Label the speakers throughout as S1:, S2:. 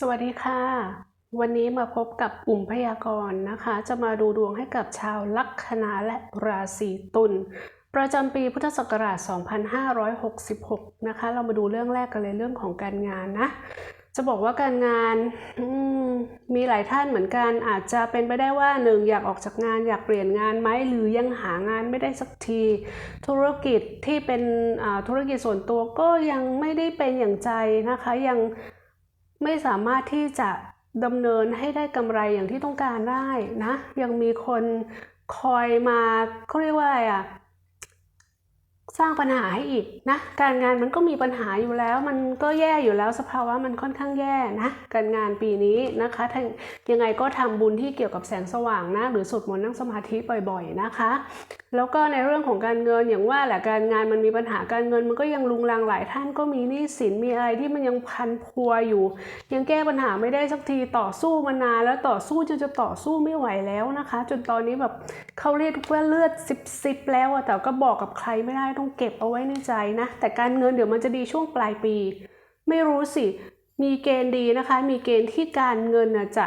S1: สวัสดีค่ะ วันนี้มาพบกับกลุ่มพยากรณ์นะคะ จะมาดูดวงให้กับชาวลัคนาและราศีตุลประจำปีพุทธศักราช 2566 นะคะ เรามาดูเรื่องแรกกันเลยเรื่องของการงานนะ จะบอกว่าการงานมมีหลายท่านเหมือนกันอาจจะเป็นไปได้ว่าหนึ่งอยากออกจากงานอยากเปลี่ยนงานไหมหรือยังหางานไม่ได้สักที ธุรกิจที่เป็นธุรกิจส่วนตัวก็ยังไม่ได้เป็นอย่างใจนะคะยัง ไม่สามารถที่จะดำเนินให้ได้กำไรอย่างที่ต้องการได้นะ ยังมีคนคอยมาเขาเรียกว่าอะไรอะสร้างปัญหาให้อีกนะ การงานมันก็มีปัญหาอยู่แล้ว มันก็แย่อยู่แล้วสภาวะมันค่อนข้างแย่นะ การงานปีนี้นะคะยังไงก็ทำบุญที่เกี่ยวกับแสงสว่างนะ หรือสวดมนต์นั่งสมาธิบ่อยๆนะคะแล้วก็ในเรื่องของการเงินอย่างว่าแหละการงานมันมีปัญหาการเงิน มันก็ยังลุงลังหลายท่านก็มีหนี้สินมีอะไรที่มันยังพันพัวอยู่ ยังแก้ปัญหาไม่ได้สักทีต่อสู้มานานแล้วต่อสู้จนจะต่อสู้ไม่ไหวแล้วนะคะ จนตอนนี้แบบเขาเรียกว่าเลือดซิบซิบแล้วอะแต่ก็บอกกับใครไม่ได้ต้องเก็บเอาไว้ในใจนะแต่การเงินเดี๋ยวมันจะดีช่วงปลายปี ไม่รู้สิมีเกณฑ์ดีนะคะ มีเกณฑ์ที่การเงินจะ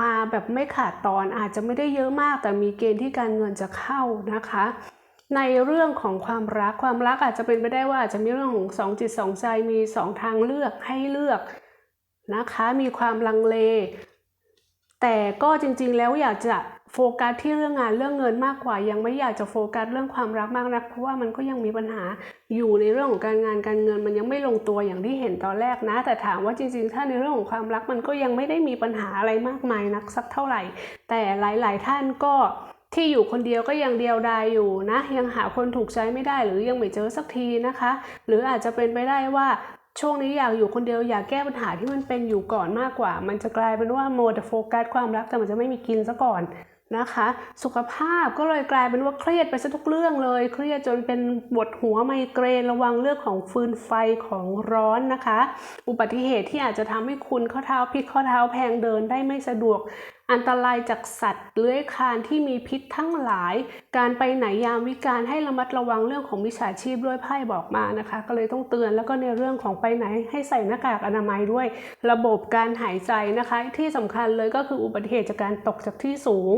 S1: มาแบบไม่ขาดตอนอาจจะไม่ได้เยอะมาก แต่มีเกณฑ์ที่การเงินจะเข้านะคะ ในเรื่องของความรักความรักอาจจะเป็นไปได้ว่าอาจจะมีเรื่องของสองจิตสองใจมีสองทางเลือกให้เลือกนะคะ มีความลังเล แต่ก็จริงๆแล้วอยากจะ โฟกัสที่เรื่องงานเรื่องเงินมากกว่า ยังไม่อยากจะโฟกัสเรื่องความรักมากนัก เพราะว่ามันก็ยังมีปัญหาอยู่ในเรื่องของการงานการเงิน มันยังไม่ลงตัวอย่างที่เห็นตอนแรกนะ แต่ถามว่าจริงๆ ถ้าในเรื่องของความรักมันก็ยังไม่ได้มีปัญหาอะไรมากมายนักสักเท่าไหร่ แต่หลายๆ ท่านก็ที่อยู่คนเดียวก็ยังเดียวดายอยู่นะ ยังหาคนถูกใจไม่ได้หรือยังไม่เจอสักทีนะคะ หรืออาจจะเป็นไปได้ว่าช่วงนี้อยากอยู่คนเดียวอยากแก้ปัญหาที่มันเป็นอยู่ก่อนมากกว่า มันจะกลายเป็นว่าโมแต่โฟกัสความรักแต่มันจะไม่มีกินซะก่อน นะคะ สุขภาพก็เลยกลายเป็นว่าเครียดไปซะทุกเรื่องเลย เครียดจนเป็นปวดหัวไมเกรนระวังเรื่องของฟืนไฟของร้อนนะคะ อุบัติเหตุที่อาจจะทำให้คุณข้อเท้าพลิกข้อเท้าแพงเดินได้ไม่สะดวก อันตรายจากสัตว์เลื้อยคลานที่มีพิษทั้งหลาย การไปไหนยามวิการให้ระมัดระวังเรื่องของมิจฉาชีพด้วยไพ่บอกมานะคะ ก็เลยต้องเตือนแล้วก็ในเรื่องของไปไหนให้ใส่หน้ากากอนามัยด้วย ระบบการหายใจนะคะ ที่สำคัญเลยก็คืออุบัติเหตุจากการตกจากที่สูง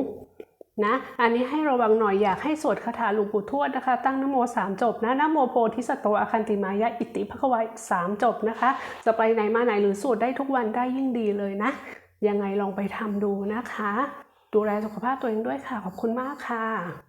S1: นะ อันนี้ให้ระวังหน่อยอยากให้สวดคาถาหลวงปู่ทวดนะคะ ตั้งนโมสามจบนะนโมโพธิสัตโตอาคันติมายะอิติภควายสามจบนะคะ จะไปไหนมาไหนหรือสวดได้ทุกวันได้ยิ่งดีเลยนะ ยังไงลองไปทำดูนะคะ ดูแลสุขภาพตัวเองด้วยค่ะ ขอบคุณมากค่ะ